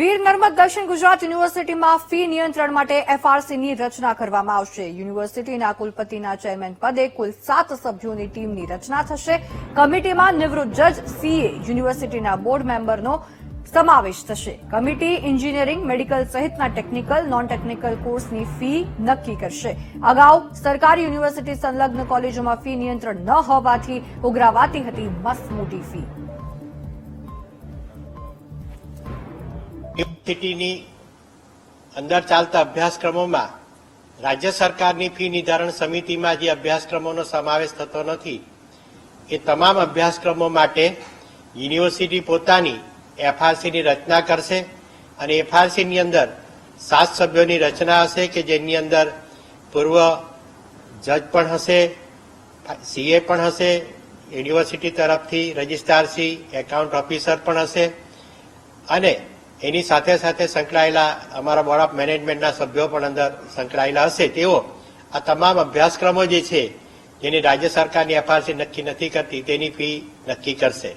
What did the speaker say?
વીર નર્મદ દક્ષિણ ગુજરાત યુનિવર્સિટીમાં ફી નિયંત્રણ માટે એફઆરસીની રચના કરવામાં આવશે. યુનિવર્સિટીના કુલપતિના ચેરમેન પદે કુલ સાત સભ્યોની ટીમની રચના થશે. કમિટીમાં નિવૃત્ત જજ, સીએ, યુનિવર્સિટીના બોર્ડ મેમ્બરનો સમાવેશ થશે. કમિટી એન્જિનિયરિંગ, મેડિકલ સહિતના ટેકનિકલ નોન ટેકનિકલ કોર્સની ફી નક્કી કરશે. અગાઉ સરકારી યુનિવર્સિટી સંલગ્ન કોલેજોમાં ફી નિયંત્રણ ન હોવાથી ઉઘરાવાતી હતી મસ્ત મોટી ફી. યુનિવર્સિટીની અંદર ચાલતા અભ્યાસક્રમોમાં રાજ્ય સરકારની ફી નિર્ધારણ સમિતિમાં જે અભ્યાસક્રમોનો સમાવેશ થતો નથી, એ તમામ અભ્યાસક્રમો માટે યુનિવર્સિટી પોતાની એફઆરસીની રચના કરશે અને એફઆરસીની અંદર સાત સભ્યોની રચના હશે કે જેની અંદર પૂર્વ જજ પણ હશે, સીએ પણ હશે, યુનિવર્સિટી તરફથી રજિસ્ટ્રારશ્રી એકાઉન્ટ ઓફિસર પણ હશે અને એની સાથે સાથે સંકળાયેલા અમારા બોર્ડ ઓફ મેનેજમેન્ટના સભ્યો પણ અંદર સંકળાયેલા હશે. તેઓ આ તમામ અભ્યાસક્રમો જે છે, જેની રાજ્ય સરકારની એફઆરસી નક્કી નથી કરતી, તેની ફી નક્કી કરશે.